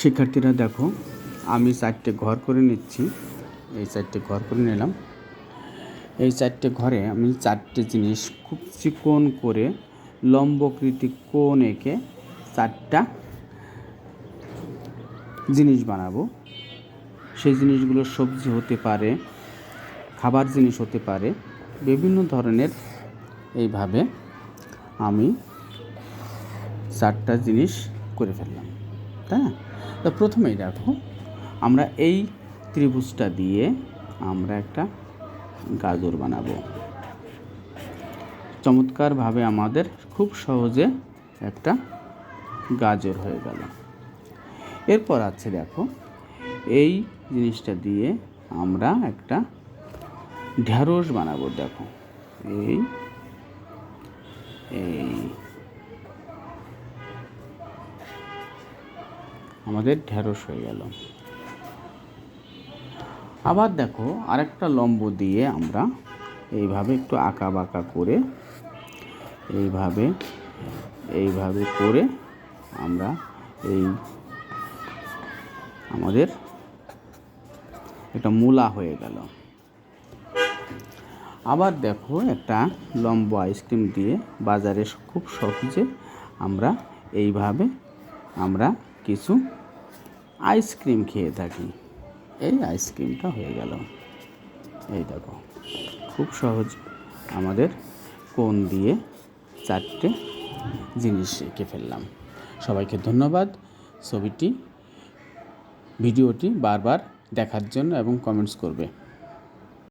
শিক্ষার্থীরা, দেখো, আমি চারটে ঘর করে নিচ্ছি। এই চারটে ঘর করে নিলাম। এই চারটে ঘরে আমি চারটে জিনিস, খুব চিকন করে লম্বকৃতি কোণ এঁকে চারটা জিনিস বানাবো। সেই জিনিসগুলো সবজি হতে পারে, খাবার জিনিস হতে পারে, বিভিন্ন ধরনের। এইভাবে আমি চারটা জিনিস করে ফেললাম, তাই না? তো প্রথমেই দেখো, আমরা এই ত্রিভুজটা দিয়ে আমরা একটা গাজর বানাবো। চমৎকারভাবে আমাদের খুব সহজে একটা গাজর হয়ে গেল। এরপর আছে দেখো, এই জিনিসটা দিয়ে আমরা একটা ঢ্যাঁড়স বানাবো, দেখো। এই এই আমাদের ঢ্যাঁড়স হয়ে গেল। আবার দেখো আরেকটা লম্ব দিয়ে আমরা এইভাবে একটু আঁকা বাঁকা করে, এইভাবে এইভাবে করে আমরা এই আমাদের একটা মূলা হয়ে গেল। আবার দেখো একটা লম্ব আইসক্রিম দিয়ে বাজারে খুব সহজে আমরা এইভাবে আমরা কিছু আইসক্রিম খেয়ে থাকি। এই আইসক্রিমটা হয়ে গেল। এই দেখো, খুব সহজ। আমাদের কোন দিয়ে চারটে জিনিস এঁকে ফেললাম। সবাইকে ধন্যবাদ। ছবিটি, ভিডিওটি বারবার দেখার জন্য এবং কমেন্টস করবে।